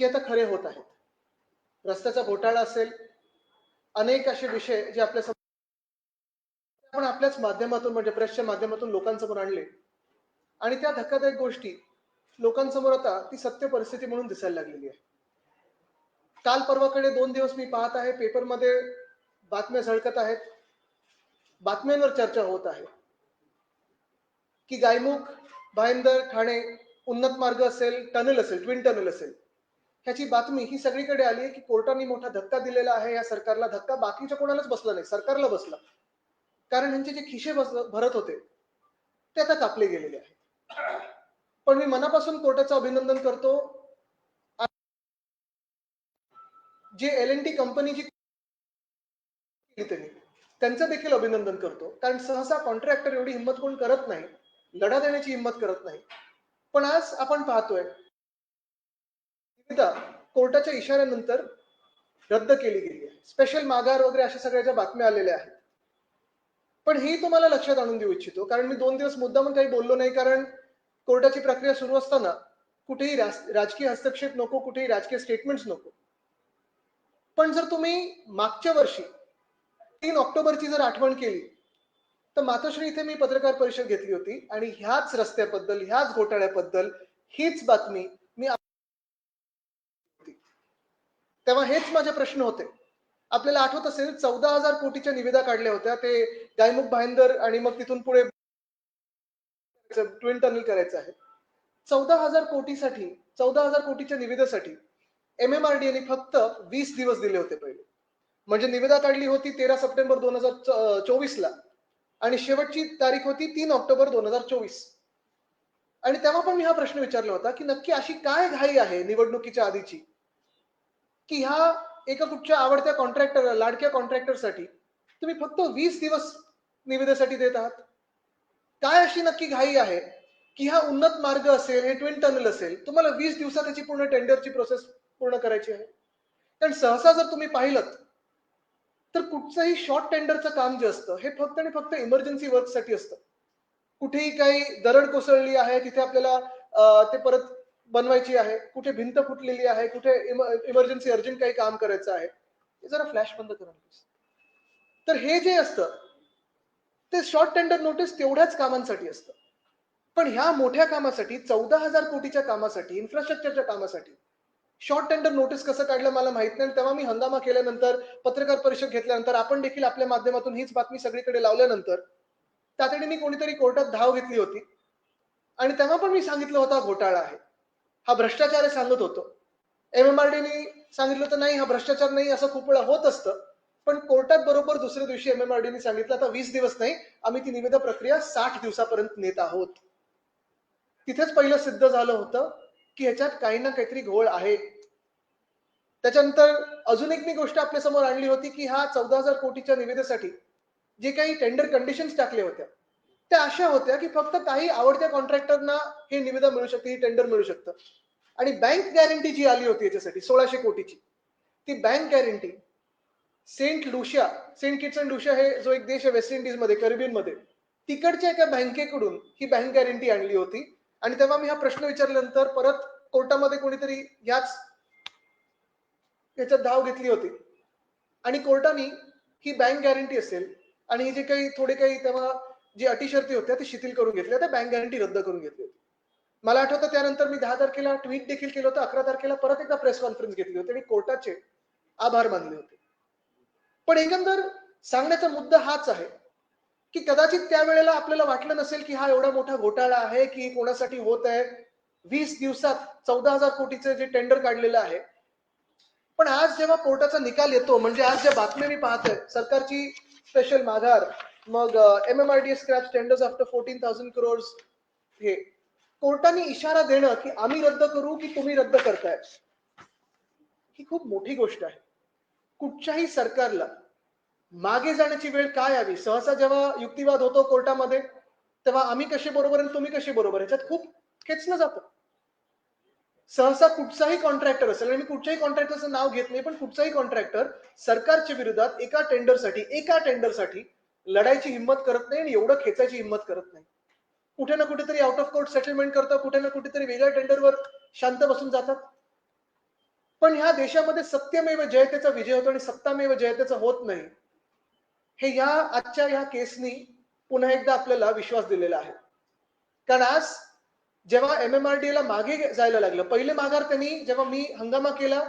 की आता खरे होत आहेत. रस्त्याचा घोटाळा असेल अनेक असे विषय जे आपल्यासमोर आपण आपल्याच माध्यमातून म्हणजे प्रेसच्या माध्यमातून लोकांसमोर आणले. आणि त्या धक्कादायक गोष्टी लोकांसमोर आता ती सत्य परिस्थिती म्हणून दिसायला लागलेली आहे. काल परवाकडे दोन दिवस मी पाहत आहे पेपरमध्ये बातम्या झळकत आहेत. बातम्यांवर चर्चा होत आहे. की गायमुख भाईंदर ठाणे उन्नत मार्ग असेल टनल असेल ट्विन टनल असेल. ह्याची बातमी ही सगळीकडे आली आहे की कोर्टाने मोठा धक्का दिलेला आहे. या सरकारला धक्का बाकीच्या कोणालाच बसला नाही. सरकारला बसला. कारण ह्यांचे जे खिशे बस भरत होते ते आता कापले गेलेले आहेत. पण मी मनापासून कोर्टाचं अभिनंदन करतो. जे एल एन टी कंपनी जी त्यांनी त्यांचं देखील अभिनंदन करतो. कारण सहसा कॉन्ट्रॅक्टर एवढी हिंमत कोण करत नाही. लढा देण्याची हिंमत करत नाही. पण आज आपण पाहतोय सुविधा कोर्टाच्या इशाऱ्यानंतर रद्द केली गेली आहे. स्पेशल माघार वगैरे अशा सगळ्याच्या बातम्या आलेल्या आहेत. पण हे तुम्हाला लक्षात आणून देऊ इच्छितो कारण मी दोन दिवस मुद्दामून काही बोललो नाही कारण कोर्टाची प्रक्रिया सुरू असताना कुठेही राजकीय हस्तक्षेप नको कुठेही राजकीय स्टेटमेंट्स नको. पण जर तुम्ही मागच्या वर्षी तीन ऑक्टोबरची जर आठवण केली तर मातोश्री इथे मी पत्रकार परिषद घेतली होती आणि ह्याच रस्त्याबद्दल ह्याच घोटाळ्याबद्दल हीच बातमी मी तेव्हा हेच माझे प्रश्न होते. आपल्याला आठवत असेल चौदा हजार कोटीच्या निविदा काढल्या होत्या. ते गायमुख भाईंदर आणि मग तिथून पुढे ट्विन टनल करायचं आहे. चौदा हजार कोटीसाठी चौदा हजार कोटीच्या निविदेसाठी एम एम आर डी फक्त वीस दिवस दिले होते पहिले. म्हणजे निविदा काढली होती तेरा सप्टेंबर दोन हजार चोवीस ला आणि शेवटची तारीख होती तीन ऑक्टोबर दोन हजार चोवीस. आणि तेव्हा पण मी हा प्रश्न विचारला होता की नक्की अशी काय घाई आहे निवडणुकीच्या आधीची? की ह्या एका कुठच्या आवडत्या कॉन्ट्रॅक्टर लाडक्या कॉन्ट्रॅक्टरसाठी तुम्ही फक्त वीस दिवस निविदेसाठी देत आहात. काय अशी नक्की घाई आहे की हा उन्नत मार्ग असेल हे ट्विन टनल असेल तुम्हाला वीस दिवसात त्याची पूर्ण टेंडरची प्रोसेस पूर्ण करायची आहे? कारण सहसा जर तुम्ही पाहिलं तर कुठचंही शॉर्ट टेंडरचं काम जे असतं हे फक्त आणि फक्त इमर्जन्सी वर्कसाठी असतं. कुठेही काही दरड कोसळली आहे तिथे आपल्याला ते परत बनवायची आहे कुठे भिंत फुटलेली आहे कुठे इमर्जन्सी अर्जंट काही काम करायचं आहे हे जरा फ्लॅश बंद करा तर हे जे असतं ते शॉर्ट टेंडर नोटीस तेवढ्याच कामांसाठी असतं. पण ह्या मोठ्या कामासाठी चौदा हजार कोटीच्या कामासाठी इन्फ्रास्ट्रक्चरच्या कामासाठी शॉर्ट टेंडर नोटीस कसं काढलं मला माहीत नाही. तेव्हा मी हंगामा केल्यानंतर पत्रकार परिषद घेतल्यानंतर आपण देखील आपल्या माध्यमातून हीच बातमी सगळीकडे लावल्यानंतर तातडीने कोणीतरी कोर्टात धाव घेतली होती. आणि तेव्हा पण मी सांगितलं होता घोटाळा आहे. हा भ्रष्टाचार आहे सांगत होतो. एम एम आर डीनी सांगितलं तर नाही हा भ्रष्टाचार नाही असं खूप वेळा होत असतं. पण कोर्टात बरोबर दुसऱ्या दिवशी एम एम आर डीने सांगितलं आता वीस दिवस नाही आम्ही ती निविदा प्रक्रिया साठ दिवसापर्यंत नेत आहोत. तिथेच पहिलं सिद्ध झालं होतं की ह्याच्यात काही ना काहीतरी घोळ आहे. त्याच्यानंतर अजून एक मी गोष्ट आपल्यासमोर आणली होती की हा चौदा हजार कोटीच्या निविदेसाठी जे काही टेंडर कंडिशन्स टाकल्या होत्या त्या अशा होत्या की फक्त काही आवडत्या कॉन्ट्रॅक्टरना हे निविदा मिळू शकते ही टेंडर मिळू शकतं. आणि बँक गॅरंटी जी आली होती याच्यासाठी सोळाशे कोटीची ती bank guarantee Saint Lucia Saint Kitts and Lucia हे जो एक देश आहे वेस्ट इंडिजमध्ये मध्ये मध्ये तिकडच्या एका बँकेकडून ही बँक गॅरंटी आणली होती. आणि तेव्हा मी हा प्रश्न विचारल्यानंतर परत कोर्टामध्ये कोणीतरी याच याच्यात धाव घेतली होती. आणि कोर्टाने ही बँक गॅरंटी असेल आणि हे जे काही थोडे काही तेव्हा जी अटी शर्ती होत्या ते शिथिल करून घेतल्या त्या बँक गॅरंटी रद्द करून घेतली होती. मला आठवतं त्यानंतर मी दहा तारखेला ट्विट देखील केलं होतं अकरा तारखेला परत एकदा प्रेस कॉन्फरन्स घेतली होती आणि कोर्टाचे आभार मानले होते. पण एकंदर सांगण्याचा मुद्दा हाच आहे की कदाचित त्यावेळेला आपल्याला वाटलं नसेल की हा एवढा मोठा घोटाळा आहे की कोणासाठी होत आहे. वीस दिवसात चौदा हजार कोटीचं जे टेंडर काढलेलं आहे. पण आज जेव्हा कोर्टाचा निकाल येतो म्हणजे आज ज्या बातम्या मी पाहतोय सरकारची स्पेशल माघार मग M M R D scratch tenders after fourteen thousand crore हे कोर्टाने इशारा देणं की आम्ही रद्द करू की तुम्ही रद्द करताय? ही खूप मोठी गोष्ट आहे. कुठच्याही सरकारला मागे जाण्याची वेळ काय यावी? सहसा जेव्हा युक्तिवाद होतो कोर्टामध्ये तेव्हा आम्ही कसे बरोबर आणि तुम्ही कसे बरोबर? ह्याच्यात खूप खेचलं जातं. सहसा कुठचाही कॉन्ट्रॅक्टर असेल आणि मी कुठच्याही कॉन्ट्रॅक्टरचं नाव घेत नाही पण कुठचाही कॉन्ट्रॅक्टर सरकारच्या विरोधात एका टेंडरसाठी एका टेंडरसाठी लढायची हिंमत करत नाही आणि एवढं खेचायची हिंमत करत नाही. कुठे ना कुठेतरी आउट ऑफ कोर्ट सेटलमेंट करतात कुठे ना कुठेतरी वेगळ्या टेंडरवर शांत बसून जातात. पण ह्या देशामध्ये सत्यमेव जयतेचा विजय होतो आणि सत्तामेव जयतेचा होत नाही. हे या आजच्या ह्या केसनी पुन्हा एकदा आपल्याला विश्वास दिलेला आहे. कारण आज जेव्हा एम एम आर डी ला मागे जायला लागलं पहिले माघार त्यांनी जेव्हा मी हंगामा केला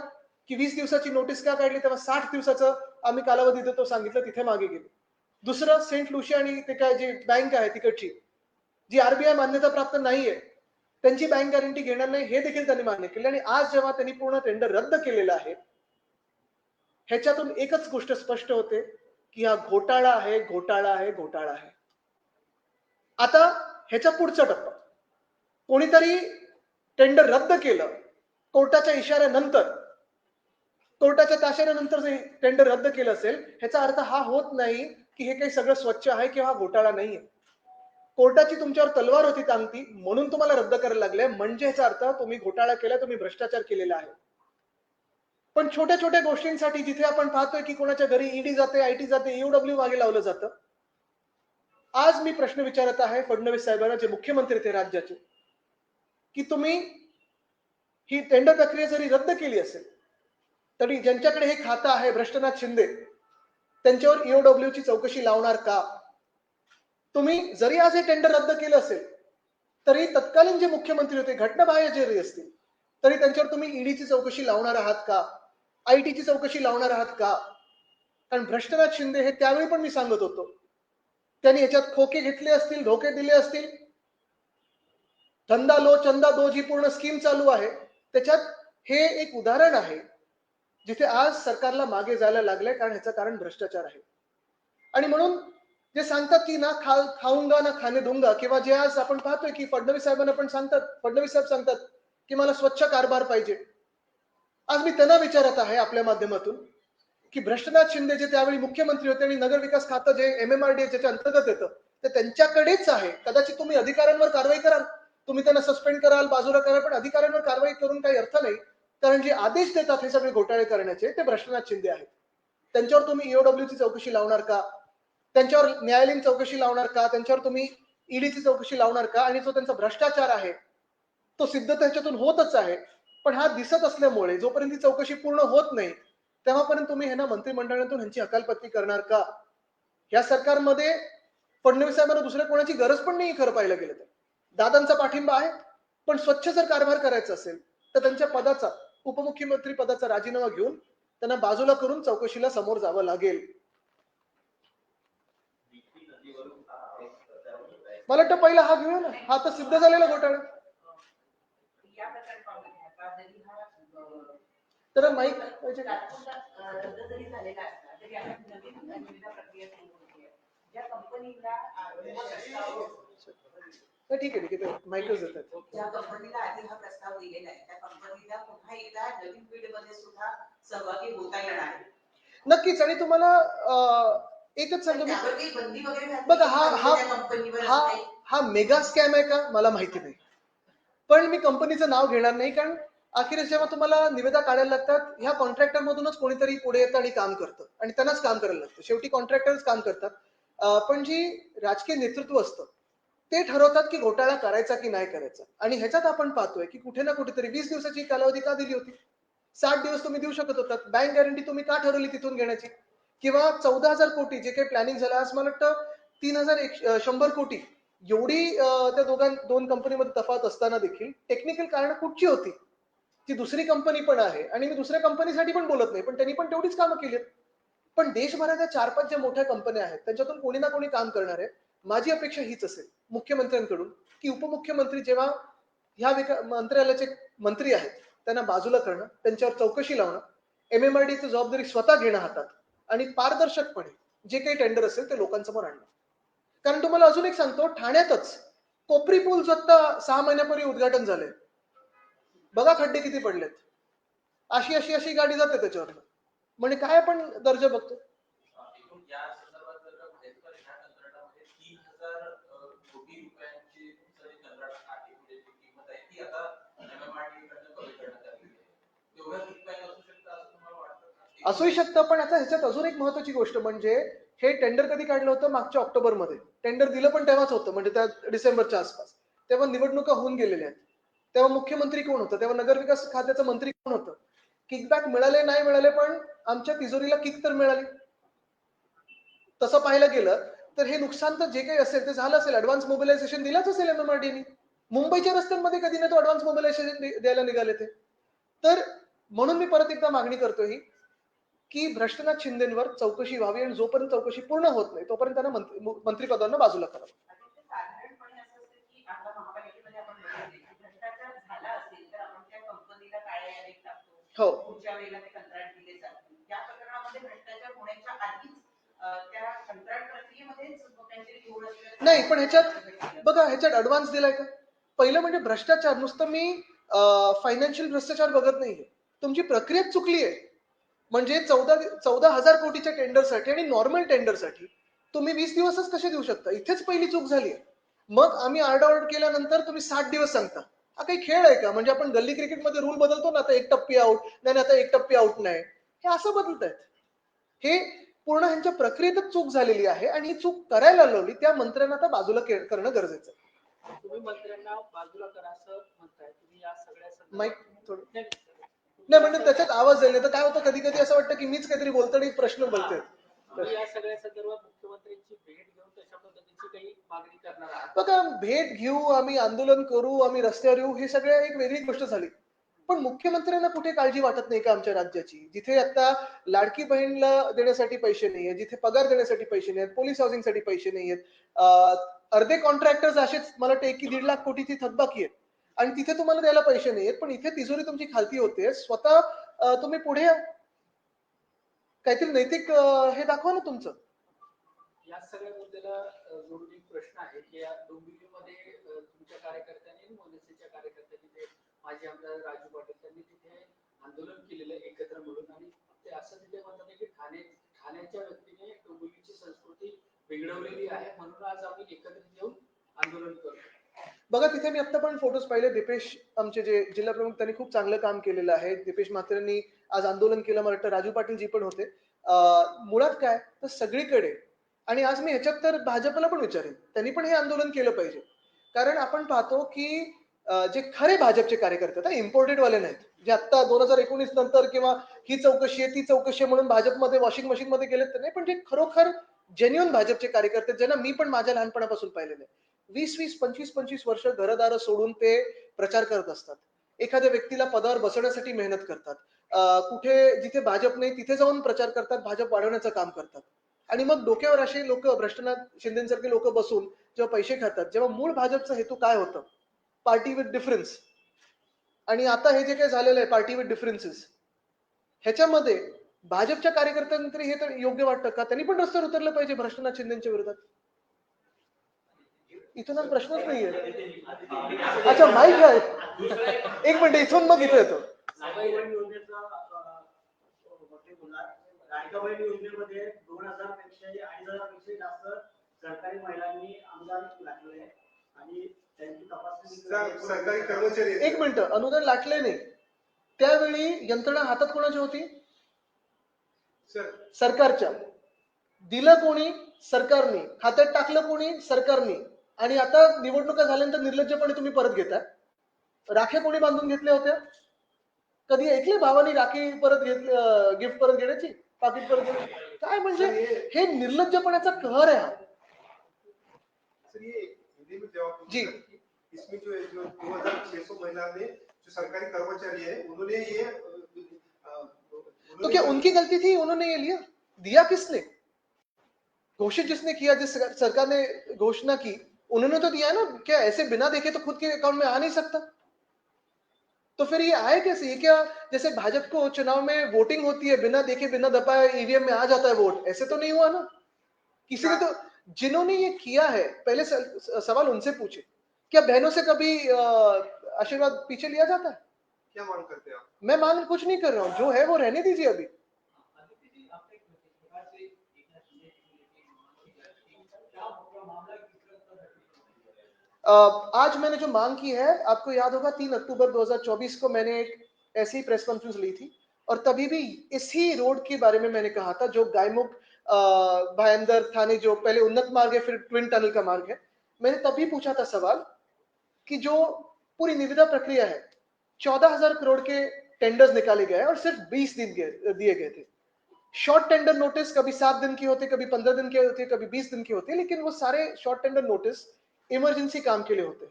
की वीस दिवसाची नोटीस का काढली तेव्हा साठ दिवसाचं आम्ही कालावधी देतो सांगितलं तिथे मागे गेले. दुसरं सेंट लुशिया आणि ते काय जी बँक आहे तिकडची जी आरबीआय मान्यता प्राप्त नाहीये त्यांची बँक गॅरंटी घेणार नाही हे देखील त्यांनी मान्य केले आणि आज जेव्हा त्यांनी पूर्ण टेंडर रद्द केलेलं आहे ह्याच्यातून एकच गोष्ट स्पष्ट होते की हा घोटाळा आहे घोटाळा आहे घोटाळा आहे. आता ह्याच्या पुढचा टप्पा. कोणीतरी टेंडर रद्द केलं कोर्टाच्या इशाऱ्यानंतर कोर्टाच्या ताशाऱ्यानंतर जे टेंडर रद्द केलं असेल ह्याचा अर्थ हा होत नाही की हे काही सगळं स्वच्छ आहे किंवा हा घोटाळा नाहीये. कोर्टाची तुमच्यावर तलवार होती टांगती म्हणून तुम्हाला रद्द करायला लागले. म्हणजे ह्याचा अर्थ तुम्ही घोटाळा केला तुम्ही भ्रष्टाचार केलेला आहे. पण छोट्या छोट्या गोष्टींसाठी जिथे आपण पाहतोय की कोणाच्या घरी ईडी जाते आयटी जाते ईओडब्ल्यू मागे लावलं जातं. आज मी प्रश्न विचारत आहे फडणवीस साहेबांना जे मुख्यमंत्री ते राज्याचे की तुम्ही ही टेंडर प्रक्रिया जरी रद्द केली असेल तरी ज्यांच्याकडे हे खातं आहे भ्रष्टनाथ शिंदे त्यांच्यावर ईओडब्ल्यूची चौकशी लावणार का? तुम्ही जरी आज हे टेंडर रद्द केलं असेल तरी तत्कालीन जे मुख्यमंत्री होते घटनाबाह्य जरी असतील तरी त्यांच्यावर तुम्ही ईडीची चौकशी लावणार आहात का? आयटीची चौकशी लावणार आहात का? कारण भ्रष्टराज शिंदे हे त्यावेळी पण मी सांगत होतो. त्यांनी याच्यात खोके घेतले असतील धोके दिले असतील. धंदा लो चंदा दो जी पूर्ण स्कीम चालू आहे. त्याच्यात हे एक उदाहरण आहे जिथे आज सरकारला मागे जायला लागलंय कारण ह्याचं कारण भ्रष्टाचार आहे. आणि म्हणून जे सांगतात की ना खा खाऊंगा ना खाणे दूंगा किंवा जे आज आपण पाहतोय की फडणवीस साहेबांना पण सांगतात फडणवीस साहेब सांगतात की मला स्वच्छ कारभार पाहिजे. आज मी त्यांना विचारत आहे आपल्या माध्यमातून की भ्रष्टनाथ शिंदे जे त्यावेळी मुख्यमंत्री होते आणि नगर विकास खातं जे एम एम आर डी ज्याच्या अंतर्गत येतं ते त्यांच्याकडेच आहे. कदाचित तुम्ही अधिकाऱ्यांवर कारवाई कराल. तुम्ही त्यांना सस्पेंड कराल बाजूला कराल पण अधिकाऱ्यांवर कारवाई करून काही अर्थ नाही. कारण जे आदेश देतात हे सगळे घोटाळे करण्याचे ते भ्रष्टनाथ शिंदे आहेत. त्यांच्यावर तुम्ही ईओडब्ल्यूची चौकशी लावणार का? त्यांच्यावर न्यायालयीन चौकशी लावणार का? त्यांच्यावर तुम्ही ईडीची चौकशी लावणार का? आणि जो त्यांचा भ्रष्टाचार आहे तो सिद्ध त्याच्यातून होतच आहे. पण हा दिसत असल्यामुळे जोपर्यंत ती चौकशी पूर्ण होत नाही तेव्हापर्यंत तुम्ही ह्यांना मंत्रिमंडळातून ह्यांची हकालपट्टी करणार का? या सरकारमध्ये फडणवीस साहेबांना दुसऱ्या कोणाची गरज पण नाही खरं पाहिलं गेलं तर. दादांचा पाठिंबा आहे पण स्वच्छ जर कारभार करायचा असेल तर त्यांच्या पदाचा उपमुख्यमंत्री पदाचा राजीनामा घेऊन त्यांना बाजूला करून चौकशीला समोर जावं लागेल. मला वाटतं पहिला हा घेऊया ना. हा तर सिद्ध झालेला घोटाळा. तर माईक पाहिजे ठीक आहे ठीक आहे. माईकच देतात. ज्या कंपनीला आधी हा प्रस्ताव दिलेला आहे त्या कंपनीला पुन्हा एकदा नवीन बीडमध्ये सुद्धा सहभागी होता येणार नक्कीच. आणि तुम्हाला एकच सांगतो मी. बंदी वगैरे बघा, हा-? हा- हा? हा मेगा स्कॅम आहे का? मला माहिती नाही. पण मी कंपनीचं नाव घेणार नाही कारण अखेरीस जेव्हा तुम्हाला निविदा काढायला लागतात ह्या कॉन्ट्रॅक्टर मधूनच कोणीतरी पुढे येतं आणि काम करतं. आणि त्यांनाच काम करायला लागतं. शेवटी कॉन्ट्रॅक्टरच काम करतात. पण जी राजकीय नेतृत्व असतं ते ठरवतात की घोटाळा करायचा की नाही करायचा. आणि ह्याच्यात आपण पाहतोय की कुठे ना कुठेतरी वीस दिवसाची कालावधी का दिली होती? साठ दिवस तुम्ही देऊ शकत होतात. बँक गॅरंटी तुम्ही का ठरवली तिथून घेण्याची? किंवा चौदा हजार कोटी जे काही प्लॅनिंग झालं आज मला वाटतं तीन हजार एक शंभर कोटी. एवढी त्या दोघां दोन कंपनीमध्ये तफावत असताना देखील टेक्निकल कारण कुठची होती? ती दुसरी कंपनी पण आहे आणि मी दुसऱ्या कंपनीसाठी पण बोलत नाही पण त्यांनी पण तेवढीच कामं केली पण देशभराच्या चार पाच ज्या मोठ्या कंपन्या आहेत त्यांच्यातून कोणी ना कोणी काम करणार आहे. माझी अपेक्षा हीच असेल मुख्यमंत्र्यांकडून की उपमुख्यमंत्री जेव्हा ह्या विका मंत्रालयाचे मंत्री आहेत त्यांना बाजूला करणं त्यांच्यावर चौकशी लावणं एमएमआरडीची जबाबदारी स्वतः घेणं हातात. आणि पारदर्शकपणे जे काही टेंडर असेल ते लोकांसमोर आणणं. कारण तुम्हाला अजून एक सांगतो ठाण्यातच कोपरी पूल आता सहा महिन्यापूर्वी उद्घाटन झालंय. बघा खड्डे किती पडलेत. अशी अशी अशी गाडी जाते त्याच्यावर म्हणजे काय आपण दर्जा बघतो असूही शकतं पण आता ह्याच्यात अजून एक महत्वाची गोष्ट म्हणजे हे टेंडर कधी काढलं होतं? मागच्या ऑक्टोबरमध्ये. टेंडर दिलं पण तेव्हाच होतं म्हणजे त्या डिसेंबरच्या आसपास. तेव्हा निवडणुका होऊन गेलेल्या आहेत. तेव्हा मुख्यमंत्री कोण होतं? तेव्हा नगरविकास खात्याचं मंत्री कोण होतं? किकबॅक मिळाले नाही मिळाले पण आमच्या तिजोरीला किक तर मिळाली. तसं पाहायला गेलं तर हे नुकसान तर जे काही असेल ते झालं असेल. ऍडव्हान्स मोबिलायझेशन दिलाच असेल एमएमआरडीने मुंबईच्या रस्त्यांमध्ये कधी नाही तो ऍडव्हान्स मोबिलायझेशन द्यायला निघाले ते. तर म्हणून मी परत एकदा मागणी करतोय ही की भ्रष्टनाथ शिंदेवर चौकशी व्हावी आणि जोपर्यंत चौकशी पूर्ण होत नाही तोपर्यंत त्यांना मंत्रिपदांना बाजूला करावं हो. नाही पण ह्याच्यात बघा ह्याच्यात ऍडव्हान्स दिलाय का? पहिलं म्हणजे भ्रष्टाचार नुसतं मी फायनान्शियल भ्रष्टाचार बघत नाहीये. तुमची प्रक्रिया चुकली आहे म्हणजे चौदा चौदा हजार कोटीच्या टेंडरसाठी आणि नॉर्मल टेंडरसाठी तुम्ही वीस दिवसच कसे देऊ शकता? इथेच पहिली चूक झाली आहे. मग आम्ही आरडाओरड केल्यानंतर तुम्ही साठ दिवस सांगता. हा काही खेळ आहे का? म्हणजे आपण गल्ली क्रिकेटमध्ये रूल बदलतो ना आता एक टप्पी आउट नाही आता एक टप्पी आउट नाही. हे असं बदलत आहेत हे पूर्ण ह्यांच्या प्रक्रियेतच चूक झालेली आहे आणि ही चूक करायला लावली त्या मंत्र्यांना आता बाजूला करणं गरजेचं आहे. तुम्ही मंत्र्यांना बाजूला करा असं म्हणताय. तुम्ही या सगळ्या माईक थोडं नाही, म्हणजे त्याच्यात आवाज जाईल तर काय होतं कधी कधी असं वाटतं की मीच काहीतरी बोलतो आणि प्रश्न बोलतोय. तुम्ही या सगळ्या संदर्भात मुख्यमंत्र्यांची भेट घेऊन तशा पद्धतीची काही मागणी करणार आहात? बघा भेट घेऊ आम्ही आंदोलन करू आम्ही रस्त्यावर येऊ ही सगळ्या एक वेगळी गोष्ट झाली. पण मुख्यमंत्र्यांना कुठे काळजी वाटत नाही का आमच्या राज्याची? जिथे आता लाडकी बहीणला देण्यासाठी पैसे नाही आहेत जिथे पगार देण्यासाठी पैसे नाही आहेत पोलीस हाऊसिंगसाठी पैसे नाही आहेत अर्धे कॉन्ट्रॅक्टर्स असेच मला वाटतं एक की दीड लाख कोटीची थकबाकी आहे आणि तिथे तुम्हाला द्यायला पैसे नाही पण इथे तिजोरी तुमची खालती होते. स्वतः तुम्ही पुढे काहीतरी नैतिक हे दाखवा ना तुमचं. या सगळ्या मुद्द्याला जोडून एक प्रश्न आहे की या डोंबिवलीमध्ये तुमच्या कार्यकर्त्यांनी मनसेच्या कार्यकर्त्यांनी ते माजी आमदार राजू पाटील त्यांनी तिथे आंदोलन केलेलं एकत्र मिळून आणि ते असं तिथे म्हणतात की ठाणे ठाण्याच्या व्यक्तीने डोंबिवलीची संस्कृती बिघडवलेली आहे म्हणून आज आम्ही एकत्रित येऊन आंदोलन करतो बघा तिथे मी आता पण फोटोज पाहिले. दिपेश आमचे जे जिल्हा प्रमुख त्यांनी खूप चांगलं काम केलेलं आहे. दिपेश म्हात्रेंनी आज आंदोलन केलं. मला वाटतं राजू पाटील जी पण होते. मुळात काय? तर सगळीकडे आणि आज मी ह्याच्यात तर भाजपला पण विचारेन. त्यांनी पण हे आंदोलन केलं पाहिजे. कारण आपण पाहतो की जे खरे भाजपचे कार्यकर्ते आहेत इम्पोर्टेड वाले नाहीत. जे आता दोन हजार एकोणीस नंतर किंवा ही चौकशी आहे ती चौकशी आहे म्हणून भाजपमध्ये वॉशिंग मशीन मध्ये गेलेत तर नाही. पण जे खरोखर जेन्युअन भाजपचे कार्यकर्ते ज्यांना मी पण माझ्या लहानपणापासून पाहिलेले आहे. वीस वीस पंचवीस पंचवीस वर्ष घरदार सोडून ते प्रचार करत असतात. एखाद्या व्यक्तीला पदावर बसवण्यासाठी मेहनत करतात. कुठे जिथे भाजप नाही तिथे जाऊन प्रचार करतात भाजप वाढवण्याचं काम करतात. आणि मग डोक्यावर असे लोक भ्रष्टनाथ शिंदेसारखे लोक बसून जेव्हा पैसे खातात जेव्हा मूळ भाजपचा हेतू काय होतं? पार्टी विथ डिफरन्स आणि आता हे जे काही झालेलं आहे पार्टी विथ डिफरन्सेस ह्याच्यामध्ये भाजपच्या कार्यकर्त्यांनी तरी हे तर योग्य वाटतं का? त्यांनी पण रस्त्यावर उतरलं पाहिजे भ्रष्टनाथ शिंदेच्या विरोधात. इथून आज प्रश्नच नाहीये. अच्छा माईक आहे. एक मिनिट इथून मग इथे येतो. दोन हजारपेक्षा अडीच हजारपेक्षा जास्त सरकारी महिलांनी अनुदान लागले आहे आणि त्यांची तपासणी सर- सरकारी कर्मचारी आहेत. एक मिनिट अनुदान लाटले नाही. त्यावेळी यंत्रणा हातात कोणाची होती? सर. सरकारच्या. दिलं कोणी? सरकारने. हातात टाकलं कोणी? सरकारने. आणि आता निवडणुका झाल्यानंतर निर्लज्जपणे तुम्ही परत घेता राख्या कोणी बांधून घेतल्या होत्या? कधी ऐकले भावानी राखी परत घेतली गिफ्ट परत घेण्याची? पाकिट परत घेण्याची काय म्हणजे? हे निर्लज्जपणाचा कहर आहे हा. जी। कि इसमें जो जो दो हजार छह सौ महिला ने जो सरकारी कर्मचारी है उन्होंने ये तो क्या उनकी गलती थी? उन्होंने ये लिया? दिया किसने? घोषित जिसने किया जिस सरकार ने घोषणा की उन्होंने तो दिया ना क्या ऐसे बिना देखे तो खुद के अकाउंट में आ नहीं सकता? तो फिर ये आए कैसे? ये क्या जैसे भाजपा को चुनाव में वोटिंग होती है बिना देखे बिना दबाए ईवीएम में आ जाता है वोट ऐसे तो नहीं हुआ ना? किसी ने तो जिन्होंने ये किया है पहले सवाल उनसे पूछे क्या बहनों से कभी आशीर्वाद पीछे लिया जाता है? क्या मांग करते हैं मैं मांग कुछ नहीं कर रहा हूँ जो है वो रहने दीजिए अभी। आज मैंने जो मांग की है, आपको याद होगा, तीन अक्टूबर 2024 को मैंने एक ऐसी प्रेस कॉन्फ्रेंस ली थी और तभी भी इसी रोड के बारे में मैंने कहा था, जो गायमुख भायंदर थाने जो पहले उन्नत मार्ग है, फिर ट्विन टनल का मार्ग है। मैंने तभी पूछा था सवाल कि जो पूरी निविदा प्रक्रिया है, चौदह हज़ार करोड़ के टेंडर्स निकाले गए और सिर्फ़ 20 दिन दिए गए थे। शॉर्ट टेंडर नोटिस कभी सात दिन की होते, कभी पंद्रह दिन के होते, कभी बीस दिन के होते, लेकिन वो सारे शॉर्ट टेंडर नोटिस इमरजेंसी काम के लिए होते।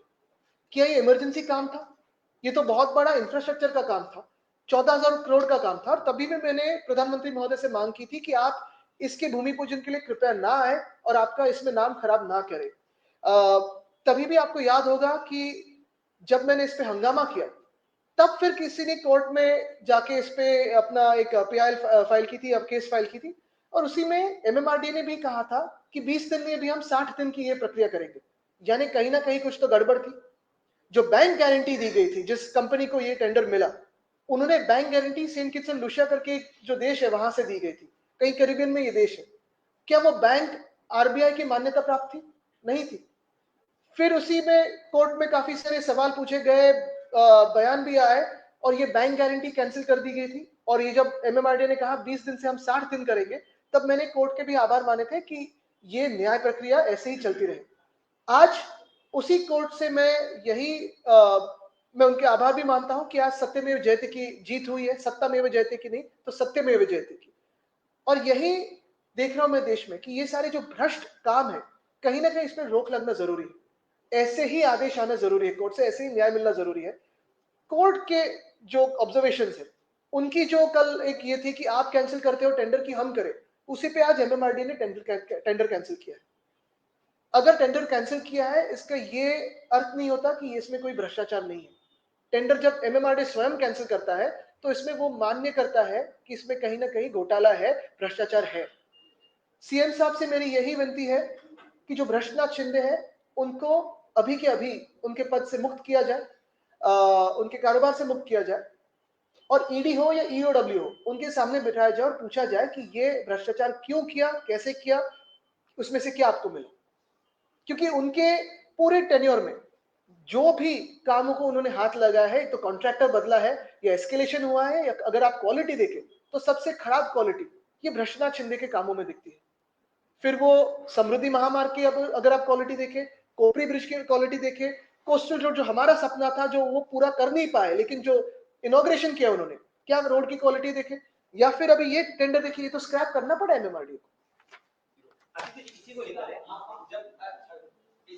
क्या ये इमरजेंसी काम था? ये तो बहुत बड़ा इंफ्रास्ट्रक्चर का काम था। चौदह हज़ार करोड़ का काम था और तभी भी मैंने प्रधानमंत्री महोदय से मांग की थी कि आप इसके भूमि पूजन के लिए कृपया ना आए और आपका इसमें नाम खराब ना करे। तभी भी आपको याद होगा कि जब मैंने इस पे हंगामा किया, तब फिर किसी ने कोर्ट में जाके इस पे अपना एक पीआई फ़ाइल की थी, अब केस फ़ाइल की थी और उसी में एमएमआरडी ने भी कहा था कि 20 दिन में भी हम 60 दिन की ये प्रक्रिया करेंगे। यानी कहीं ना कहीं कुछ तो गड़बड़ थी। जो बैंक गारंटी दी गई थी, जिस कंपनी को ये टेंडर मिला, उन्होंने bank guarantee Saint Kitts and Lucia करके जो देश है, वहाँ से दी गई थी। कहीं कैरिबियन में ये देश है। क्या वो बैंक आरबीआई की मान्यता प्राप्त थी? नहीं थी। फिर उसी में कोर्ट में काफ़ी सारे सवाल पूछे गए बयान भी आए, और ये बैंक गारंटी कैंसिल कर दी गई थी। और ये जब एमएमआरडी ने कहा 20 दिन से हम 60 दिन करेंगे, तब मैंने कोर्ट के भी आभार माने थे कि ये न्याय प्रक्रिया ऐसे ही चलती रहे आज उसी कोर्ट से मैं यही अ, मैं उनके आभार भी मानता हूँ कि आज सत्यमेव जयते की जीत हुई है। सत्तामेव जयते की नहीं तो सत्य सत्यमेव जयते की। और यही देख रहा हूँ मैं देश में कि ये सारे जो भ्रष्ट काम है कहीं ना कहीं इसमें रोक लगना ज़रूरी है। ऐसे ही आदेश आना ज़रूरी है कोर्ट से ऐसे ही न्याय मिलना ज़रूरी है। कोर्ट के जो ऑब्जर्वेशन है उनकी जो कल एक ये थी कि आप कैंसिल करते हो टेंडर की हम करें उसी पे आज एमएमआरडी ने टेंडर टेंडर कैंसिल किया है। अगर टेंडर कैंसिल किया है, इसका ये अर्थ नहीं होता कि इसमें कोई भ्रष्टाचार नहीं है। टेंडर जब एमएमआरडी स्वयं कैंसिल करता है तो इसमें वो मान्य करता है कि इसमें कहीं ना कहीं घोटाला है, भ्रष्टाचार है। सीएम साहब से मेरी यही विनती है कि जो भ्रष्टनाथ शिंदे है, उनको अभी के अभी उनके पद से मुक्त किया जाए उनके कारोबार से मुक्त किया जाए, और ईडी हो या ईओडब्ल्यू हो, उनके सामने बिठाया जाए और पूछा जाए कि ये भ्रष्टाचार क्यों किया, कैसे किया, उसमें से क्या आपको मिला? क्योंकि उनके पूरे टेन्योर में जो भी कामों को उन्होंने हाथ लगाया है तो कॉन्ट्रैक्टर बदला है, या एस्केलेशन हुआ है, या अगर आप क्वालिटी देखें तो सबसे खराब क्वालिटी ये भ्रष्टनाथ शिंदे के कामों में दिखती है। फिर वो समृद्धि महामार्ग की अगर आप क्वालिटी देखें, कोपरी ब्रिज की क्वालिटी देखें कोस्टल रोड जो हमारा सपना था, जो वो पूरा कर नहीं पाए, लेकिन जो इनोग्रेशन किया उन्होंने, क्या रोड की क्वालिटी देखें? या फिर अभी ये टेंडर देखिए तो स्क्रैप करना पड़ा एमएमआरडी को अभी तो इसी को लेकर है जब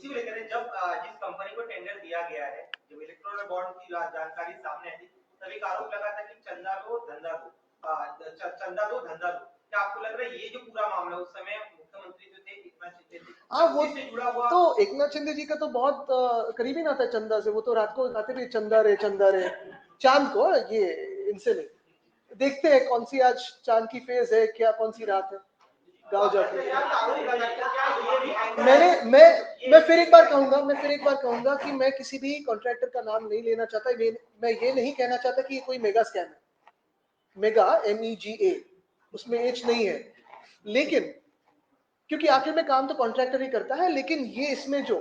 इसी को लेकर जब जिस कंपनी को टेंडर दिया गया है जब इलेक्ट्रॉनिक बॉन्ड की जानकारी सामने आई थी तभी का आरोप लगा था कि चंदा दो धंधा दो चंदा दो धंधा दो। क्या आपको लग रहा है ये जो पूरा मामला उस समय मुख्यमंत्री जो थे एकनाथ शिंदे थे हाँ, वो- तो एकनाथ शिंदे जी का तो बहुत करीबी ना था चंदा से वो तो रात को गाते भी चंदा रे चंदा रे। चाँद को ये इनसे नहीं। देखते हैं कौन सी आज चाँद की फ़ेज़ है क्या कौन सी रात है। मैंने, मैं मैं फिर एक बार कहूँगा, मैं फिर एक बार कहूँगा कि मैं किसी भी कॉन्ट्रैक्टर का नाम नहीं लेना चाहता। मैं ये नहीं कहना चाहता कि ये कोई मेगा स्कैम है। Mega M E G A उसमें एच नहीं है। लेकिन, क्योंकि आखिर में काम तो कॉन्ट्रैक्टर ही करता है, लेकिन ये इसमें जो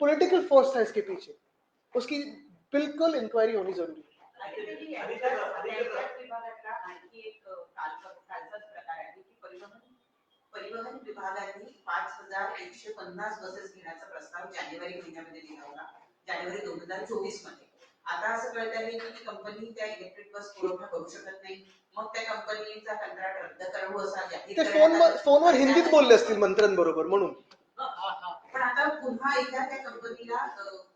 पॉलिटिकल फोर्स था इसके पीछे, उसकी बिल्कुल इंक्वायरी होनी ज़रूरी है। परिवहन विभागाने पाच हजार एकशे पन्नास बसेस घेण्याचा प्रस्ताव जानेवारी महिन्यामध्ये दिला होता. जानेवारी दोन हजार चोवीसमध्ये आता असं कळत आहे की कंपनी त्या इलेक्ट्रिक बस पुरवठा करू शकत नाही. मग त्या कंपनीचा कंत्राट रद्द करावं असा जाहीर फोनवर हिंदीत बोलले असतील मंत्र्यांबरोबर म्हणून. पण आता पुन्हा एकदा त्या कंपनीला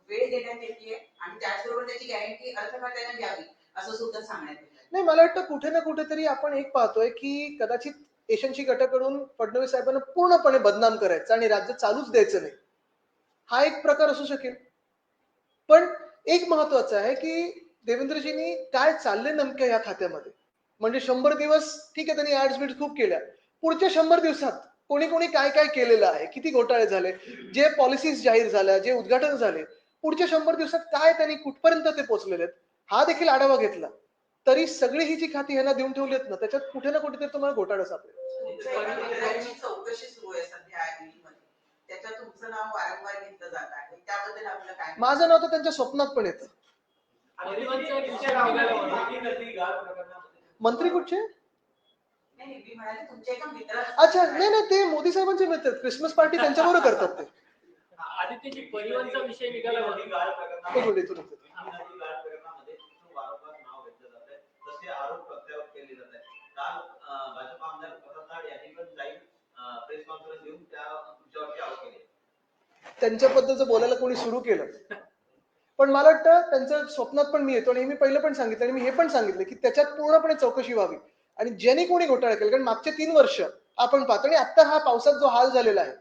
वेळ देण्यात येते आणि त्याचबरोबर त्याची गॅरंटी अर्थखात्याने द्यावी असं सुद्धा सांगण्यात नाही मला वाटतं कुठे ना कुठेतरी आपण एक पाहतोय की कदाचित एशनची गटाकडून फडणवीस साहेबांना पूर्णपणे बदनाम करायचं आणि राज्य चालूच द्यायचं नाही. हा एक प्रकार असू शकेल. पण एक महत्वाचं आहे की देवेंद्रजींनी काय चालले नेमक्या या खात्यामध्ये? म्हणजे शंभर दिवस ठीक आहे त्यांनी ऍड्स बीड खूप केल्या. पुढच्या शंभर दिवसात कोणी कोणी काय काय केलेलं आहे? किती घोटाळे झाले? जे पॉलिसीज जाहीर झाल्या जे उद्घाटन झाले पुढच्या शंभर दिवसात काय त्यांनी कुठपर्यंत ते पोहोचलेले आहेत? हा देखील आढावा घेतला. तरी सगळी ही जी खाती ह्यांना देऊन ठेवली आहेत ना त्याच्यात कुठे ना कुठेतरी तुम्हाला घोटाळा सापडेल. तुमच्या एका मित्राची चौकशी सुरू आहे सध्या त्याच्यात तुमचं नाव वारंवार घेतलं जात आहे. त्याबद्दल आपलं काय माझं नाव तर त्यांच्या स्वप्नात पण येतं. मंत्री कुठचे? नाही नाही, मी म्हणाले तुमच्या एका मित्राची अच्छा नाही नाही ते मोदी साहेबांचे मित्र आहेत. क्रिसमस पार्टी त्यांच्याबरोबर करतात ते. आदित्यजी परिवहनचा विषय निघाला होता एक मिनिट, इथून इथून. प्रकरणामध्ये? तुमचं वारंवार नाव घेतलं जात आहे. आरोप प्रत्यारोप केले जात आहेत. काल अं, भाजप आमदार प्रताप यांनी पण जाईल प्रेस कॉन्फरन्स घेऊन त्या तुमच्यावरती आरोप केले. त्यांच्याबद्दलचं बोलायला कोणी सुरू केलं? पण मला वाटतं त्यांचं स्वप्नात पण मी येतो आणि मी पहिलं पण सांगितलं आणि मी हे पण सांगितलं की त्याच्यात पूर्णपणे चौकशी व्हावी. आणि ज्याने कोणी घोटाळा केला कारण मागचे तीन वर्ष आपण पाहतो आणि आता हा पावसात जो हाल झालेला आहे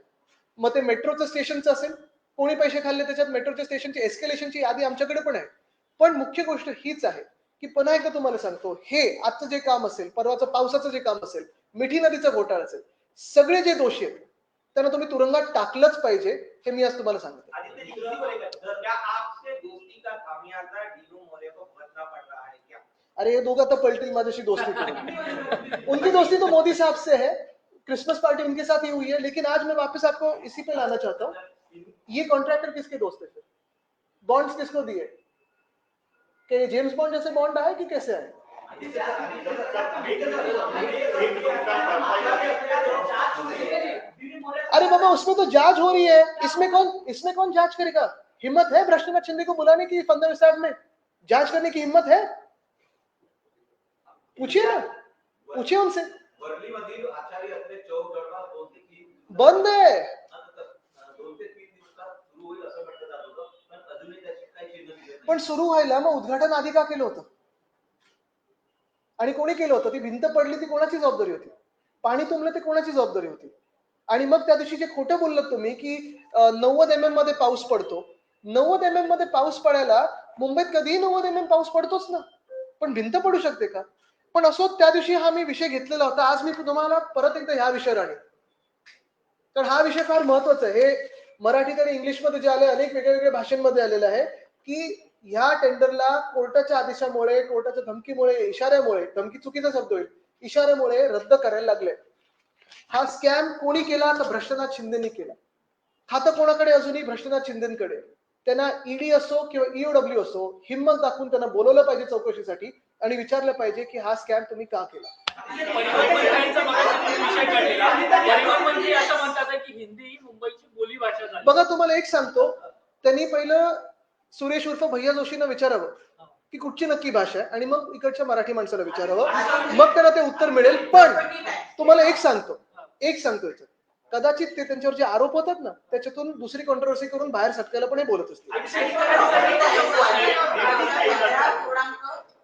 मग ते मेट्रोचं स्टेशनचं असेल कोणी पैसे खाल्ले त्याच्यात मेट्रोच्या स्टेशनची एस्केलेशनची यादी आमच्याकडे पण आहे. पण मुख्य गोष्ट हीच आहे की पुन्हा एकदा तुम्हाला सांगतो हे आजचं जे काम असेल परवाचं पावसाचं जे काम असेल मिठी नदीचा घोटाळा असेल सगळे जे दोषी आहेत त्यांना तुम्ही तुरुंगात टाकलंच पाहिजे हे मी आज तुम्हाला सांगतो. है अरे ये दोघं तर पलटी माझ्याशी दोस्ती उनकी दोस्ती तो मोदी साहब से है क्रिसमस पार्टी उनके साथ ही हुई है लेकिन आज मैं वापस आपको इसी पे लाना चाहता हूँ। ये कॉन्ट्रैक्टर किसके दोस्त है फिर? बॉन्ड्स किसको दिए? क्या ये जेम्स बॉन्ड जैसे बॉन्ड आए कि कैसे आए? अरे बाबा उसमें तो जाँच हो रही है। इसमें कौन इसमें कौन जाँच करेगा? हिम्मत है भ्रष्टनाथ शिंदे को बुलाने की फडणवीस साहब में? जाँच करने की हिम्मत है? पूछिए ना। पूछिए उनसे। बंद आचार्य पण सुरू व्हायला मग उद्घाटन आधी का केलं होतं? आणि कोणी केलं होतं? ती भिंत पडली ती कोणाची जबाबदारी होती? पाणी तुंबलं ते कोणाची जबाबदारी होती? आणि मग त्या दिवशी जे खोटं बोललात तुम्ही की नव्वद एम एममध्ये पाऊस पडतो. नव्वद एम एममध्ये पाऊस पडायला मुंबईत कधीही नव्वद एम एम पाऊस पडतोच ना. पण भिंत पडू शकते का? पण असो त्या दिवशी हा मी विषय घेतलेला होता. आज मी तुम्हाला परत एकदा ह्या विषयावर आणेन. कारण हा विषय फार महत्त्वाचा आहे. हे मराठीत आणि इंग्लिशमध्ये जे आले अनेक वेगळ्या वेगळ्या भाषांमध्ये आलेलं आहे की ह्या टेंडरला कोर्टाच्या आदेशामुळे कोर्टाच्या धमकीमुळे इशाऱ्यामुळे धमकी चुकीचा शब्द होईल इशाऱ्यामुळे रद्द करायला लागले. हा स्कॅम कोणी केला? तर भ्रष्टनाथ शिंदेनी केला. खातं कोणाकडे अजूनही? भ्रष्टनाथ शिंदेकडे. त्यांना ईडी असो किंवा ईओडब्ल्यू असो हिंमत दाखवून त्यांना बोलवलं पाहिजे चौकशीसाठी आणि विचारलं पाहिजे की हा स्कॅम तुम्ही का केला? झाली. बघा तुम्हाला एक सांगतो. त्यांनी पहिलं सुरेश उर्फ भैया जोशींना विचारावं की कुठची नक्की भाषा आहे आणि मग इकडच्या मराठी माणसाला विचारावं मग त्यांना ते उत्तर मिळेल पण तुम्हाला एक सांगतो एक सांगतो याच्यात कदाचित ते त्यांच्यावर जे आरोप होतात ना त्याच्यातून दुसरी कॉन्ट्रोवर्सी करून बाहेर सटकायला पण हे बोलत असतील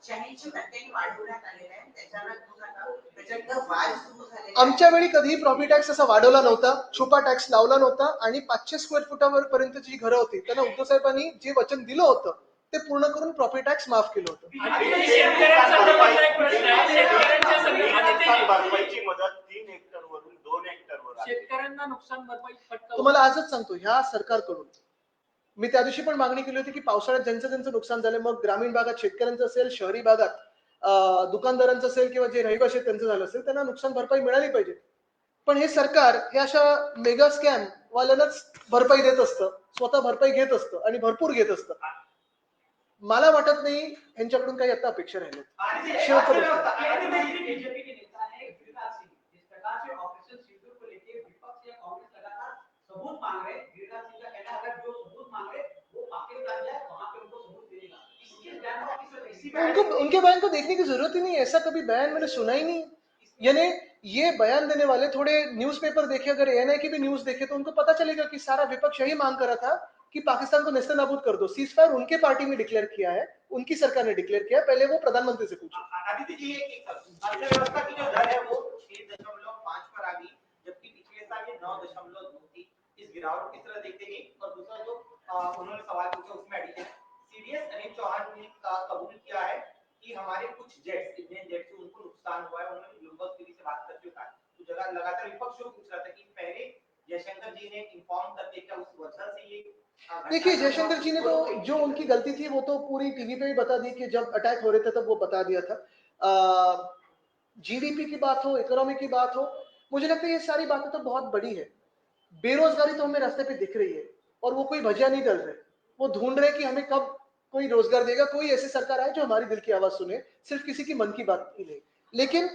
टक्क्यांनी वाढवण्यात आलेलं आहे त्याच्यानंतर प्रचंड वाद सुरू झालेला आमच्या वेळी कधीही प्रॉफिट टॅक्स असा वाढवला नव्हता छुपा टॅक्स लावला नव्हता आणि पाचशे स्क्वेअर फुटावर पर्यंतची जी घरं होती त्यांना उद्धव साहेबांनी जे वचन दिलं होतं ते पूर्ण करून प्रॉफिट टॅक्स माफ केलं होतं. आणि ते शेतकऱ्यांसंदर्भातला एक प्रश्न आहे. शेतकऱ्यांच्या संदर्भात नुकसान भरपाईची मदत तीन हेक्टर वरून दोन हेक्टरवर आली. शेतकऱ्यांना नुकसान भरपाई फटका तुम्हाला आजच सांगतो ह्या सरकारकडून. मी त्या दिवशी पण मागणी केली होती की पावसाळ्यात ज्यांचं ज्यांचं नुकसान झालं मग ग्रामीण भागात शेतकऱ्यांचं असेल शहरी भागात दुकानदारांचं असेल किंवा जे रहिवाशी आहेत त्यांचं झालं असेल त्यांना नुकसान भरपाई मिळाली पाहिजे. पण हे सरकार हे अशा मेगा स्कॅम वाल्यांनाच भरपाई देत असतं स्वतः भरपाई घेत असतं आणि भरपूर घेत असतं. मला वाटत नाही यांच्याकडून काही आता अपेक्षा राहिल्या शेवटचा प्रश्न. बीजेपी के नेता गिरिराज सिंह जिस प्रकार से ऑपरेशन सिंदूर को लेके विपक्ष या कांग्रेस लगातार सबूत मांग रहे गिरिराज सिंह का कहना अगर जो सबूत मांग रहे वो पाकिस्तान जाए वहां पे उनको सबूत मिलेगा इसके बयान को किस इसी उनको, उनके बयान को देखने की ज़रूरत ही नहीं ऐसा कभी बयान मैंने सुना ही नहीं। यानी ये बयान देने वाले थोड़े न्यूज़पेपर देखे, अगर एएनआई की भी न्यूज़ देखे तो उनको पता चलेगा कि सारा विपक्ष यही मांग कर रहा था कि पाकिस्तान को नेस्ते नाबूद कर दो। सीज फायर उनके पार्टी में डिक्लेयर किया है, उनकी सरकार ने डिक्लेयर किया पहले वो प्रधानमंत्री से पूछो। है इस गिरावट किस तरह देखते हैं। और दूसरा जो उन्होंने सवाल पूछा, उसमें सीडीएस अनिल चौहान ने कबूल किया है कि हमारे कुछ जेट्स इंडियन जेट्स उनको नुकसान हुआ है उन्होंने ब्लूमबर्ग टीवी से बात करते हुए कहा। तो जगह लगातार विपक्ष को पूछ रहा था कि पहले जयशंकर जी ने इन्फॉर्म करके क्या उस वजह से ये देखिए जयशंकर जी ने तो जो उनकी गलती थी वो तो पूरी टीवी पे ही बता दी कि जब अटैक हो रहे थे तब वो बता दिया था। जीडीपी की बात हो इकोनॉमी की बात हो मुझे लगता है ये सारी बातें तो बहुत बड़ी है। बेरोजगारी तो हमें रास्ते पे दिख रही है और वो कोई भजिया नहीं डल रहे। वो ढूंढ रहे कि हमें कब कोई रोज़गार देगा कोई ऐसी सरकार आए जो हमारी दिल की आवाज़ सुने सिर्फ़ किसी की मन की बात नहीं। ले लेकिन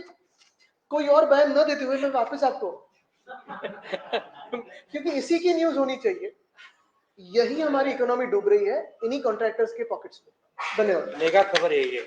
कोई और बयान न देते हुए मैं वापस आपको क्योंकि इसी की न्यूज़ होनी चाहिए। यही हमारी इकोनॉमी डूब रही है इन्हीं कॉन्ट्रैक्टर्स के पॉकेट्स में धन्यवाद। मेगा खबर यही है।